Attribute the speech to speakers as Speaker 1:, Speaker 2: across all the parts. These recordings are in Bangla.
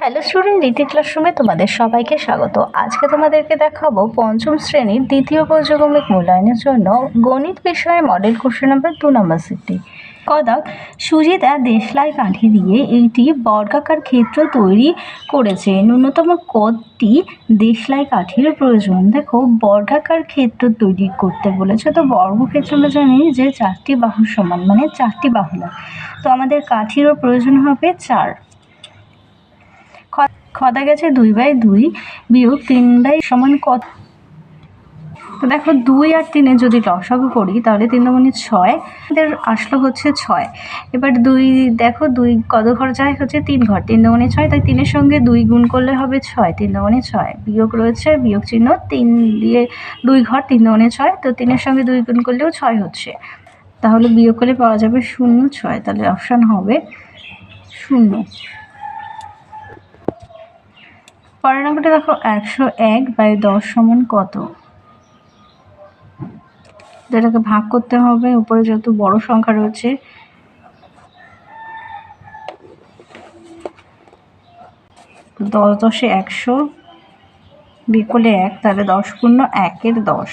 Speaker 1: হ্যালো স্টুডেন্ট রীতি ক্লাসরুমে তোমাদের সবাইকে স্বাগত। আজকে তোমাদেরকে দেখাবো পঞ্চম শ্রেণির দ্বিতীয় পর্যক্রমিক মূল্যায়নের জন্য গণিত বিষয়ে model question number two number city কদক সুজিতা দেশলাই কাঠি দিয়ে এইটি বর্গাকার ক্ষেত্র তৈরি করেছে। ন্যূনতম কদটি দেশলাই কাঠির প্রয়োজন। দেখো, বর্গাকার ক্ষেত্র তৈরি করতে বলেছে। তো বর্গক্ষেত্র আমরা জানি যে চারটি বাহুর সমান মানে চারটি বাহু। তো আমাদের কাঠিরও প্রয়োজন হবে চার। খদা গেছে দুই বাই দুই বিয়োগ তিন বাই সমান কত? তো দেখো দুই আর তিনে যদি লসাগু করি, তাহলে তিন দুগুণে ছয়, আমাদের আসলো হচ্ছে ছয়। এবার দুই, দেখো দুই কত ঘর যায়? হচ্ছে তিন ঘর। তিন দুগুণে ছয়, তাই তিনের সঙ্গে দুই গুণ করলে হবে ছয়, তিন দুগুণে ছয়। বিয়োগ রয়েছে, বিয়োগ চিহ্ন তিন দিয়ে দুই ঘর, তিন দুগুণে ছয়, তো তিনের সঙ্গে দুই গুণ করলেও ছয় হচ্ছে। তাহলে বিয়োগ করলে পাওয়া যাবে শূন্য ছয়, তাহলে অপশান হবে শূন্য। পরের অঙ্কটা দেখো একশো এক বাই দশ সমান কত? যেটাকে ভাগ করতে হবে, উপরে যত বড় সংখ্যা রয়েছে, দশ দশে একশো, বিকলে এক, তাহলে দশ পূর্ণ একের দশ।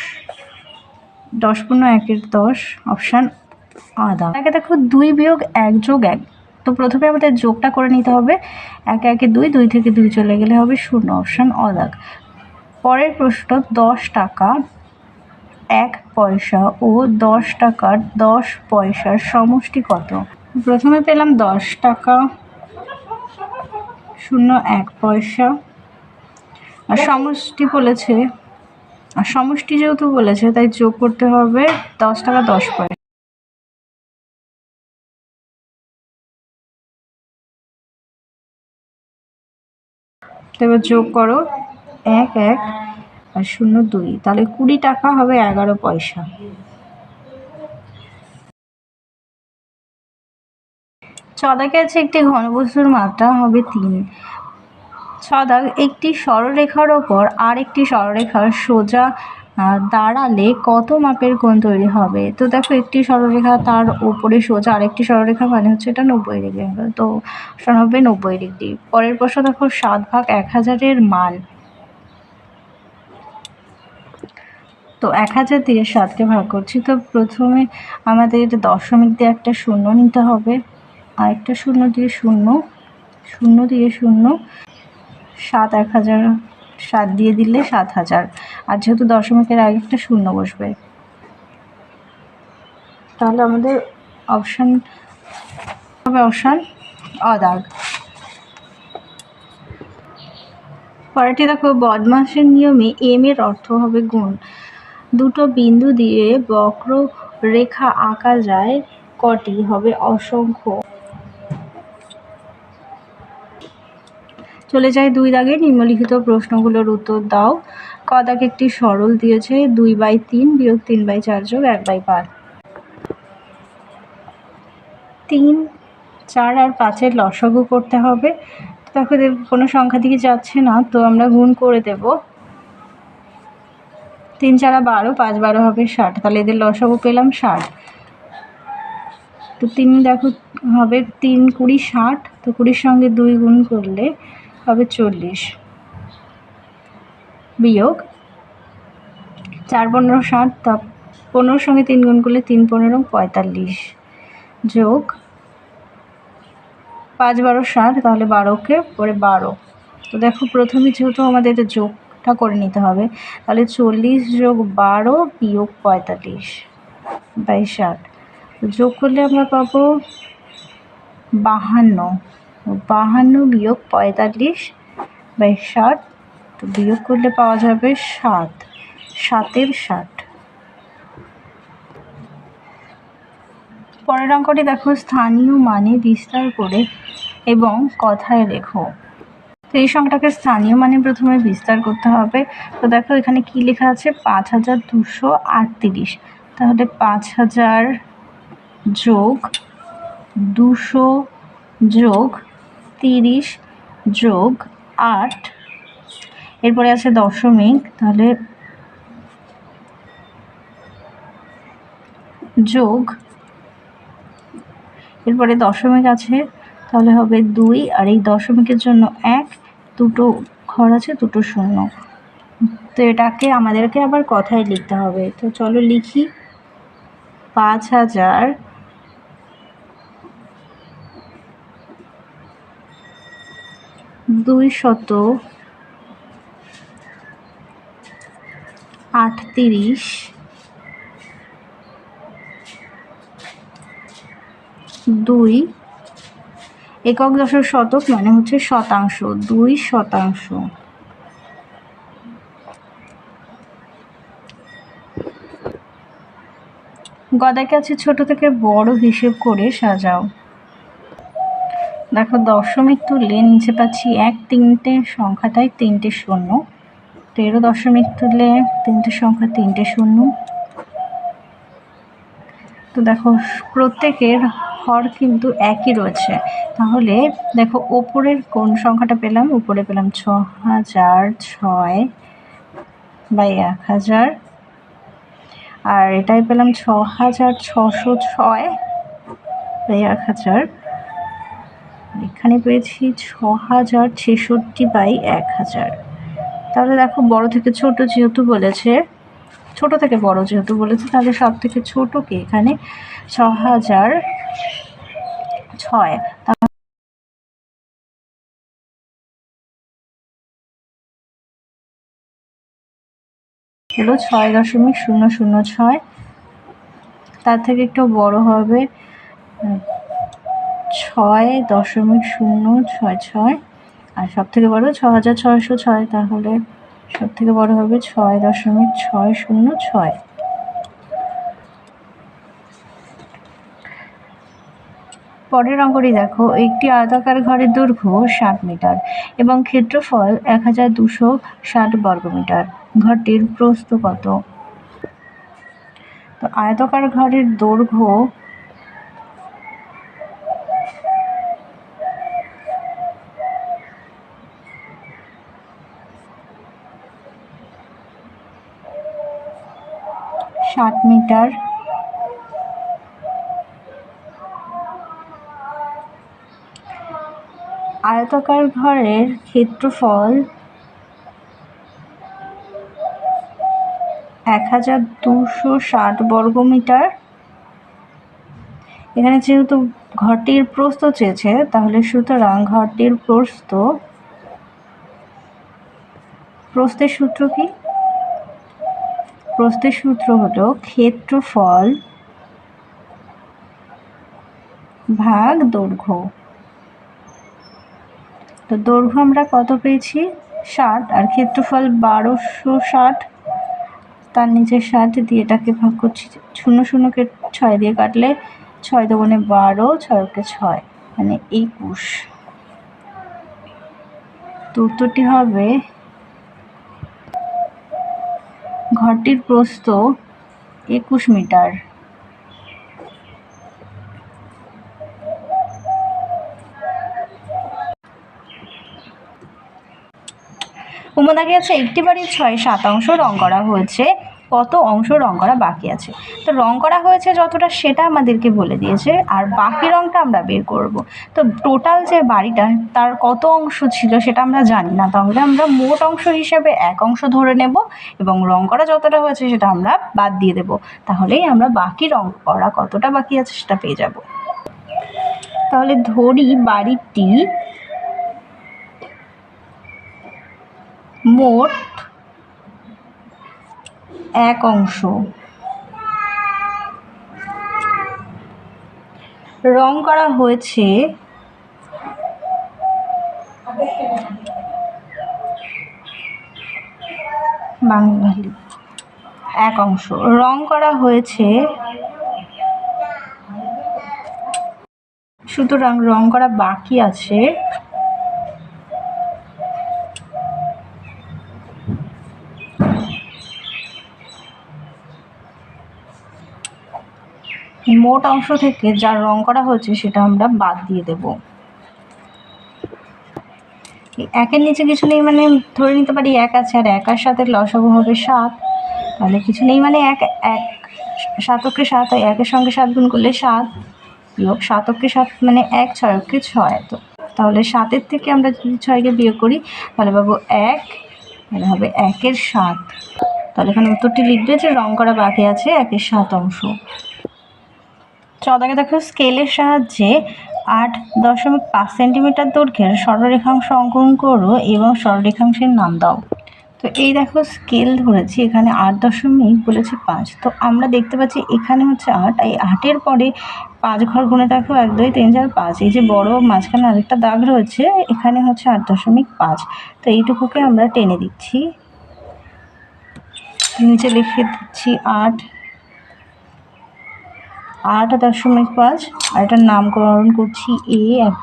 Speaker 1: দশ পূর্ণ একের দশ অপশান আদা। একে দেখো দুই বিয়োগ এক যোগ এক। তো প্রথমে আমাদের যোগটা করে নিতে হবে। এক একে দুই দুই থেকে দুই চলে গেলে হবে শূন্য অপশান অদাগ পরের প্রশ্ন, দশ টাকা, এক পয়সা ও দশ টাকার দশ পয়সার সমষ্টি কত? প্রথমে পেলাম দশ টাকা, শূন্য, এক পয়সা। আর সমষ্টি বলেছে, আর সমষ্টি যেহেতু বলেছে, তাই যোগ করতে হবে দশ টাকা, দশ পয়সা। তো এবার যোগ করো এক এক আর শূন্য দুই। তাহলে কুড়ি টাকা হবে এগারো পয়সা। ছদাকে আছে একটি ঘনবস্তুর মাত্রা হবে তিন। ছদাক একটি সরলরেখার ওপর আর একটি সরলরেখার সোজা দাঁড়ালে কত মাপের কোণ তৈরি হবে? তো দেখো, একটি সরলরেখা তার উপরে সোজা, আরেকটি সরলরেখা মানে হচ্ছে এটা নব্বই ডিগ্রি হবে তো হবে নব্বই ডিগ্রি। পরের প্রশ্ন দেখো, সাত ভাগ এক হাজারের মান। তো এক হাজার দিয়ে সাতকে ভাগ করছি, তো প্রথমে আমাদের দশমিক দিয়ে একটা শূন্য নিতে হবে। আর একটা শূন্য দিয়ে শূন্য শূন্য দিয়ে শূন্য, সাত এক হাজার সাত দিয়ে দিলে সাত হাজার। আর যেহেতু দশমিকের আগে একটা শূন্য বসবে। তাহলে আমাদের অপশান হবে অপশান অদাগ। পরেরটি দেখো, বদমাসের নিয়মে এম এর অর্থ হবে গুণ। দুটো বিন্দু দিয়ে বক্র রেখা আঁকা যায়, কটি? হবে অসংখ্য। চলে যায় দুই দাগে। নিম্নলিখিত প্রশ্নগুলোর উত্তর দাও। ক দাগে একটি সরল দিয়েছে, দুই বাই তিন বিয়োগ তিন বাই চার যোগ এক বাই পাঁচ। তিন, চার আর পাঁচের লসাগু করতে হবে। দেখ- কোনো সংখ্যা দিকে যাচ্ছে না, তো আমরা গুণ করে দেব। তিন, চারা বারো, পাঁচ, বারো হবে ষাট। তাহলে এদের লসাগু পেলাম ষাট। তো তিন দেখো, হবে তিন কুড়ি ষাট। তো কুড়ির সঙ্গে দুই গুণ করলে হবে চল্লিশ। বিয়োগ চার পনেরো ষাট তা পনেরোর সঙ্গে তিন গুণ করলে তিন পনেরো, পঁয়তাল্লিশ। যোগ পাঁচ বারো ষাট তাহলে বারোকে পরে বারো। তো দেখো প্রথমে যেহেতু আমাদের এটা যোগটা করে নিতে হবে, তাহলে চল্লিশ যোগ বারো বিয়োগ পঁয়তাল্লিশ বাই ষাট যোগ করলে আমরা পাবো বাহান্ন। বাহান্ন বিয়োগ পঁয়তাল্লিশ বাই ষাট, তো বিয়োগ করলে পাওয়া যাবে সাত, সাতের ষাট। পরের অঙ্কটি দেখো, স্থানীয় মানে বিস্তার করে এবং কথায় লেখো। তো এই সংখ্যাটাকে স্থানীয় মানে প্রথমে বিস্তার করতে হবে। তো দেখো, এখানে কি লেখা আছে? পাঁচ হাজার দুশো আটত্রিশ। তাহলে পাঁচ হাজার যোগ দুশো যোগ তিরিশ যোগ আট। এরপরে আছে দশমিক, তাহলে যোগ। এরপরে দশমিক আছে, তাহলে হবে দুই, আর এই দশমিকের জন্য এক, দুটো ঘর আছে, দুটো শূন্য। তো এটাকে আমাদেরকে আবার কথায় লিখতে হবে। তো চলো লিখি। পাঁচ হাজার দুই শত আটত্রিশ দুই একক দশক শতক মানে হচ্ছে শতাংশ, দুই শতাংশ। গদাকে আছে ছোট থেকে বড় হিসেব করে সাজাও। দেখো, দশমিক তুললে নিচে পাচ্ছি এক তিনটে সংখ্যাটাই তিনটে শূন্য। তেরো দশমিক তুললে তিনটে সংখ্যা, তিনটে শূন্য। তো দেখো, প্রত্যেকের হর কিন্তু একই রয়েছে। তাহলে দেখো, ওপরের কোন সংখ্যাটা পেলাম? উপরে পেলাম ছ হাজার ছয় বাই এক হাজার। আর এটাই পেলাম ছ হাজার ছশো ছয় এক হাজার। এখানে পেয়েছি ছ হাজার ছেষট্টি বাই এক হাজার তাহলে দেখো বড় থেকে ছোট যেহেতু বলেছে, ছোট থেকে বড় যেহেতু বলেছে, তাহলে সব থেকে ছোটকে এখানে? ছ হাজার ছয়। হলো ছয় দশমিক শূন্য শূন্য ছয়। তার থেকে একটু বড় হবে ছয় দশমিক শূন্য ছয় ছয়। আর সব থেকে বড় ছ হাজার ছয়শো ছয়, তাহলে সব থেকে বড় হবে ছয় দশমিক ছয় শূন্য ছয়। পরের অঙ্কটি দেখো, একটি আয়তাকার ঘরের দৈর্ঘ্য ষাট মিটার এবং ক্ষেত্রফল এক হাজার দুশো ষাট বর্গমিটার। ঘরটির প্রস্থ কত? তো আয়তাকার ঘরের দৈর্ঘ্য ষাট মিটার। আয়তাকার ঘরের ক্ষেত্রফল এক হাজার দুশো ষাট বর্গমিটার এখানে যেহেতু ঘরটির প্রস্থ চেয়েছে, তাহলে সুতরাং ঘরটির প্রস্থ, প্রস্থের সূত্র কি? প্রস্থের সূত্র হলো ক্ষেত্রফল ভাগ দৈর্ঘ্য। তো দৈর্ঘ্য আমরা কত পেয়েছি? ষাট। আর ক্ষেত্রফল বারোশো ষাট। তার নিচে ষাট দিয়ে এটাকে ভাগ করছি, শূন্য শূন্যকে ছয় দিয়ে কাটলে ছয় দোকানে বারো, ছয়কে ছয় মানে একুশ। তো উত্তরটি হবে ঘরটির প্রস্থ একুশ মিটার। উমদাকে আছে একটি বাড়ির ছয় শতাংশ রং করা হয়েছে। কত অংশ রং করা বাকি আছে। তো রং করা হয়েছে যতটা সেটা আমাদেরকে বলে দিয়েছে, আর বাকি রংটা আমরা বের করব। তো টোটাল যে বাড়িটা, তার কত অংশ ছিল সেটা আমরা জানি না। তাহলে আমরা মোট অংশ হিসেবে এক অংশ ধরে নেব, এবং রং করা যতটা হয়েছে সেটা আমরা বাদ দিয়ে দেব। তাহলেই আমরা বাকি রং করা কতটা বাকি আছে সেটা পেয়ে যাব। তাহলে ধরি বাড়িটি মোট এক অংশ। রং করা হয়েছে বাঙালি। এক অংশ। রং করা হয়েছে সুতরাং রং করা বাকি আছে। মোট অংশ থেকে যা রং করা হয়েছে সেটা আমরা বাদ দিয়ে দেব। একের নিচে কিছু নেই মানে ধরে নিতে পারি এক আছে আর একার সাথে লসাগু হবে সাত। তাহলে কিছু নেই মানে এক এক সাতকে সাত হয় একের সঙ্গে সাত গুণ করলে সাত বিয়োগ সাতককে সাত মানে এক ছয়ককে ছয়। তো তাহলে সাতের থেকে আমরা যদি ছয়কে বিয়োগ করি, তাহলে পাবো এক এটা হবে একের সাত। তাহলে এখানে উত্তরটি লিখবে যে রং করা বাকি আছে একের সাত অংশ। চদাকে দেখো স্কেলের সাহায্যে আট দশমিক পাঁচ সেন্টিমিটার দৈর্ঘ্যের সরলরেখাংশ অঙ্কন করো এবং সরলরেখাংশের নাম দাও। তো এই দেখো স্কেল ধরেছি, এখানে আট দশমিক বলেছে পাঁচ। তো আমরা দেখতে পাচ্ছি এখানে হচ্ছে আট, এই আটের পরে পাঁচ ঘর গুণে দেখো এক, দুই, তিন, চার, পাঁচ। এই যে বড় মাঝখানে আরেকটা দাগ রয়েছে, এখানে হচ্ছে আট দশমিক পাঁচ। তো এইটুকুকে আমরা টেনে দিচ্ছি। নিচে লিখে দিচ্ছি আট আট দশমিক পাঁচ আর এটার নামকরণ করছি এ আর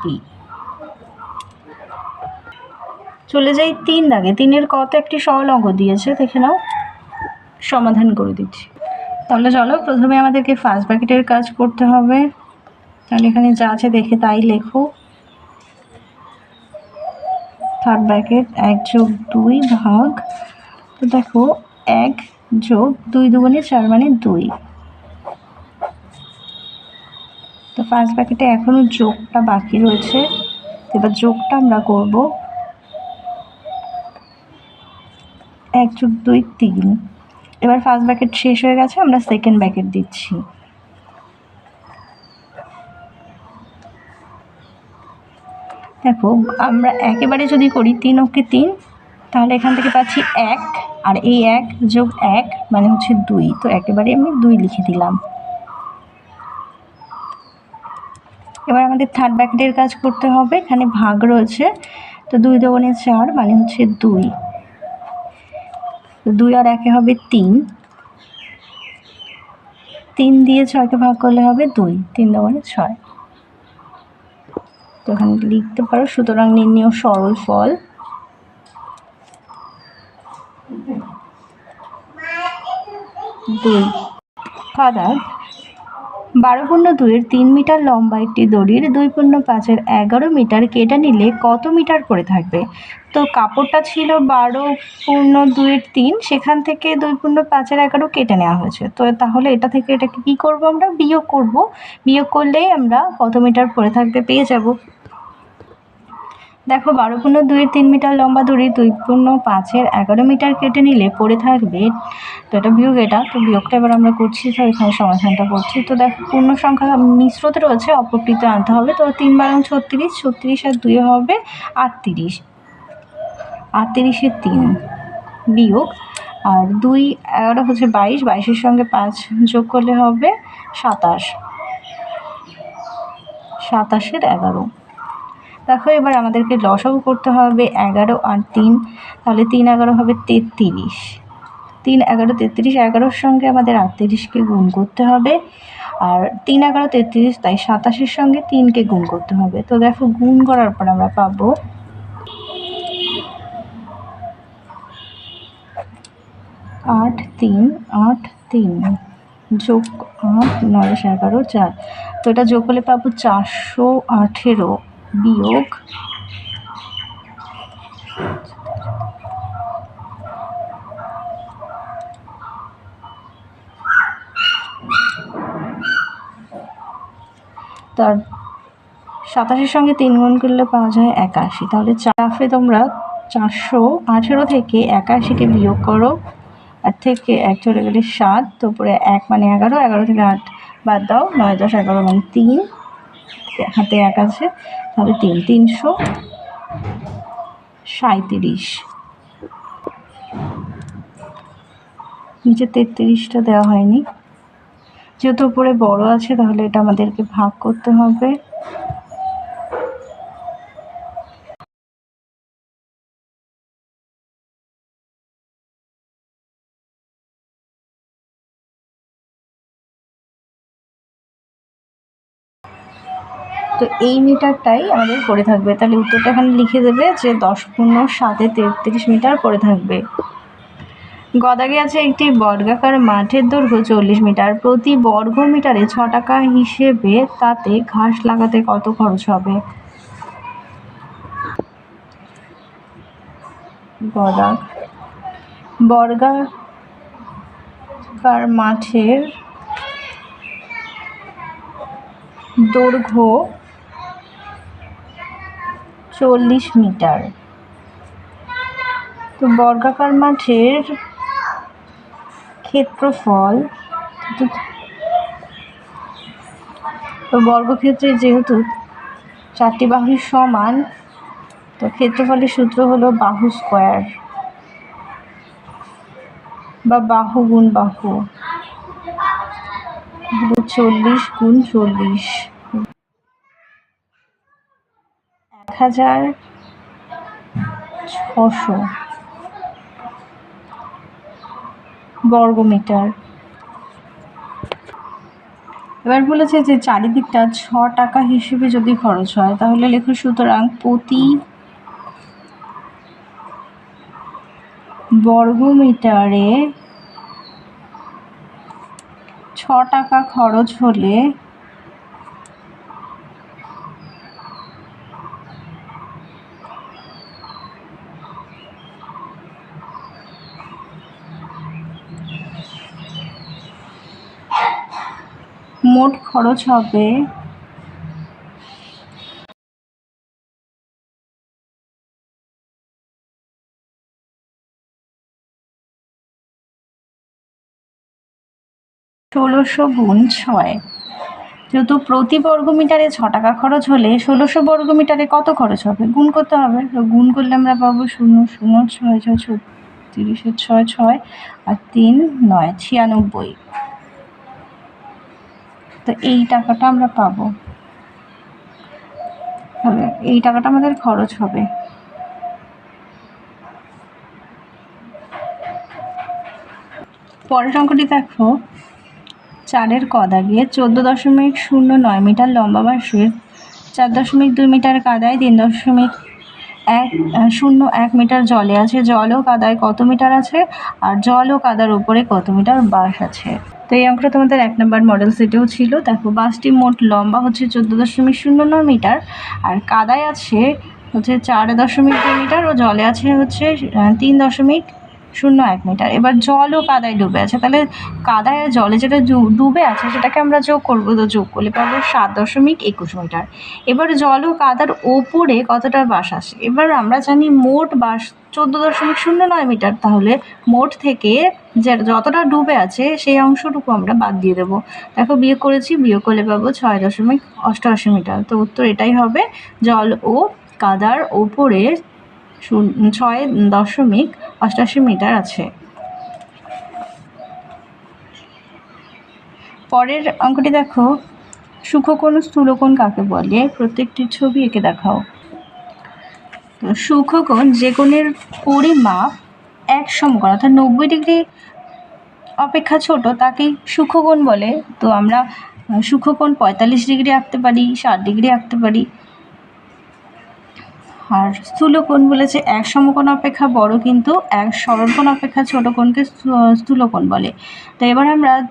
Speaker 1: চলে যাই তিন দাগে। তিনের কত একটি সরল অঙ্ক দিয়েছে, দেখে নাও। সমাধান করে দিচ্ছি। তাহলে চলো, প্রথমে আমাদেরকে ফার্স্ট ব্র্যাকেটের কাজ করতে হবে। তাহলে এখানে যা আছে দেখে তাই লেখো। থার্ড ব্র্যাকেট এক যোগ দুই ভাগ, তো দেখো, এক যোগ দুই দুগুণে চার মানে দুই। তো ফার্স্ট ব্র্যাকেটে এখনও যোগটা বাকি রয়েছে। এবার যোগটা আমরা করব। এক যোগ দুই, তিন। এবার ফার্স্ট ব্র্যাকেট শেষ হয়ে গেছে, আমরা সেকেন্ড ব্র্যাকেট দিচ্ছি। দেখো, আমরা একেবারে যদি করি তিন অক্ষে তিন, তাহলে এখান থেকে পাচ্ছি এক, আর এই এক যোগ এক মানে হচ্ছে দুই। তো একেবারে আমি দুই লিখে দিলাম। এবার আমাদের থার্ড ব্র্যাকেটের কাজ করতে হবে, এখানে ভাগ রয়েছে। তো দুই দোকানে চার মানে হচ্ছে দুই। দুই আর একে হবে তিন। তিন দিয়ে ছয়কে ভাগ করলে হবে দুই, তিন দোকানে ছয়। তো এখানে লিখতে পারো, সুতরাং নির্ণয় সরল ফল। দুই। ফাদার বারো পূর্ণ দুইয়ের তিন মিটার লম্বা একটি দড়ির দুই পূর্ণ পাঁচের এগারো মিটার কেটে নিলে কত মিটার করে থাকবে? তো কাপড়টা ছিল বারো পূর্ণ দুইয়ের তিন, সেখান থেকে দুই পূর্ণ পাঁচের এগারো কেটে নেওয়া হয়েছে। তো তাহলে এটা থেকে এটাকে কী করব আমরা? বিয়োগ করব। বিয়োগ করলেই আমরা কত মিটার পরে থাকবে পেয়ে যাব। দেখো বারো পূর্ণ দুইয়ের তিন মিটার লম্বা দড়ি দুই পূর্ণ পাঁচের এগারো মিটার কেটে নিলে পড়ে থাকবে। তো এটা বিয়োগ এটা, তো বিয়োগটা এবার আমরা করছি, তো এখানে সমাধানটা করছি। তো দেখো, পূর্ণ সংখ্যা মিশ্রতে রয়েছে অপকৃত আনতে হবে। তো তিন বারং ছত্রিশ ছত্রিশ আর দুই হবে আটত্রিশ। আটত্রিশের তিন বিয়োগ, আর দুই এগারো হচ্ছে বাইশ, বাইশের সঙ্গে পাঁচ যোগ করলে হবে সাতাশ। সাতাশের এগারো। দেখো এবার আমাদেরকে লসাগু করতে হবে, এগারো আর তিন। তাহলে তিন এগারো হবে তেত্রিশ। তিন এগারো তেত্রিশ, এগারোর সঙ্গে আমাদের আটত্রিশকে গুণ করতে হবে। আর তিন এগারো তেত্রিশ, তাই সাতাশের সঙ্গে তিনকে গুণ করতে হবে। তো দেখো গুণ করার পর আমরা পাবো আট তিন আট তিন যোগ আট, নয় এগারো চার। তো এটা যোগ করলে পাবো চারশো আঠেরো। বিয়োগ তার সাতাশের সঙ্গে তিন গুণ করলে পাওয়া যায় একাশি। তাহলে চাফে তোমরা চারশো আঠেরো থেকে একাশিকে বিয়োগ করো। আর থেকে এক চলে গেলে সাত তারপরে এক মানে এগারো এগারো থেকে আট বাদ দাও, নয় দশ, এগারো মানে তিন। হাতে এক আছে, তাহলে তিন, তিনশো সাঁত্রিশ নিচে তেত্রিশটা দেওয়া হয়নি। যেহেতু উপরে বড় আছে, তাহলে এটা আমাদেরকে ভাগ করতে হবে। তো এই মিটারটাই আমাদের পড়ে থাকবে। তাহলে উত্তরটা এখানে লিখে দেবে যে দশ পূর্ণ সাতে তেত্রিশ মিটার পড়ে থাকবে। গদাগে আছে একটি বর্গাকার মাঠের দৈর্ঘ্য চল্লিশ মিটার। প্রতি বর্গ মিটারে ছ টাকা হিসেবে তাতে ঘাস লাগাতে কত খরচ হবে? গদা বর্গাকার মাঠের দৈর্ঘ্য চল্লিশ মিটার। তো বর্গাকার মাঠের ক্ষেত্রফল, তো- বর্গক্ষেত্রে যেহেতু চারটি বাহু সমান, তো ক্ষেত্রফলের সূত্র হলো বাহু স্কোয়ার বা বাহু গুণ বাহু। চল্লিশ গুণ চল্লিশ এক হাজার ছশো বর্গমিটার। এবার বলেছে যে চারিদিকটা ছ টাকা হিসেবে যদি খরচ হয়, তাহলে লেখো সুতরাং প্রতি বর্গমিটারে ছ টাকা খরচ হলে মোট খরচ হবে ষোলোশো গুণ ছয়। যেহেতু প্রতি বর্গমিটারে ছ টাকা খরচ হলে ষোলোশো বর্গমিটারে কত খরচ হবে? গুণ করতে হবে। তো গুণ করলে আমরা পাবো শূন্য শূন্য, ছয় ছয় ছত্রিশের ছয় ছয়, আর তিন, নয়, ছিয়ানব্বই। তো এই টাকাটা আমরা পাবো। এই টাকাটা আমাদের খরচ হবে। পরের অঙ্কটি দেখো। চারের কদা গিয়ে চোদ্দ দশমিক শূন্য নয় মিটার লম্বা বাঁশের চার দশমিক দুই মিটার কাদায়, তিন দশমিক এক শূন্য এক মিটার জলে আছে। জল ও কাদায় কত মিটার আছে? আর জল ও কাদার উপরে কত মিটার বাঁশ আছে? তো এই অঙ্কটা তোমাদের এক নম্বর মডেল সেটেও ছিল। দেখো বাসটি মোট লম্বা হচ্ছে চোদ্দ দশমিক শূন্য নয় মিটার, আর কাদায় আছে হচ্ছে চার দশমিক দুই মিটার ও জলে আছে হচ্ছে তিন দশমিক শূন্য এক মিটার। এবার জল ও কাদায় ডুবে আছে। তাহলে কাদায় আর জলে যেটা ডুবে আছে, সেটাকে আমরা যোগ করব তো যোগ করলে পাবো সাত দশমিক একুশ মিটার। এবার জল ও কাদার ওপরে কতটা বাস আসে এবার আমরা জানি মোট বাস চোদ্দ দশমিক শূন্য নয় মিটার। তাহলে মোট থেকে যে যতটা ডুবে আছে, সেই অংশটুকু আমরা বাদ দিয়ে দেবো। দেখো বিয়োগ করেছি, বিয়োগ করলে পাবো ছয় দশমিক অষ্টআশি মিটার। তো উত্তর এটাই হবে জল ও কাদার ওপরে ছয় দশমিক অষ্টআশি মিটার আছে। পরের অঙ্কটি দেখো। সূক্ষ্মকোণ ও স্থূলকোণ কাকে বলে? প্রত্যেকটির ছবি এঁকে দেখাও। সূক্ষ্মকোণ যে কোণের পরিমাপ এক সমকোণ, অর্থাৎ নব্বই ডিগ্রি অপেক্ষা ছোট, তাকেই সূক্ষ্মকোণ বলে। তো আমরা সূক্ষ্মকোণ পঁয়তাল্লিশ ডিগ্রি আঁকতে পারি, ষাট ডিগ্রি আঁকতে পারি। আর স্থূলকোণ বলেছে, এক সমকোণ অপেক্ষা বড় কিন্তু এক সরলকোণ অপেক্ষা ছোট কোণকে স্থূ- স্থূলকোণ বলে। তো এবার আমরা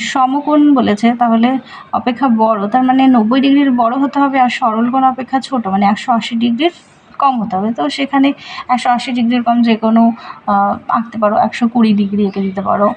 Speaker 1: সমকোণ বলেছে, তাহলে অপেক্ষা বড়, তার মানে নব্বই ডিগ্রির বড় হতে হবে আর সরলকোণ অপেক্ষা ছোট মানে একশো আশি ডিগ্রির কম হতে হবে। তো সেখানে একশো আশি ডিগ্রির কম যে কোনো আঁকতে পারো, একশো কুড়ি ডিগ্রি এঁকে দিতে পারো।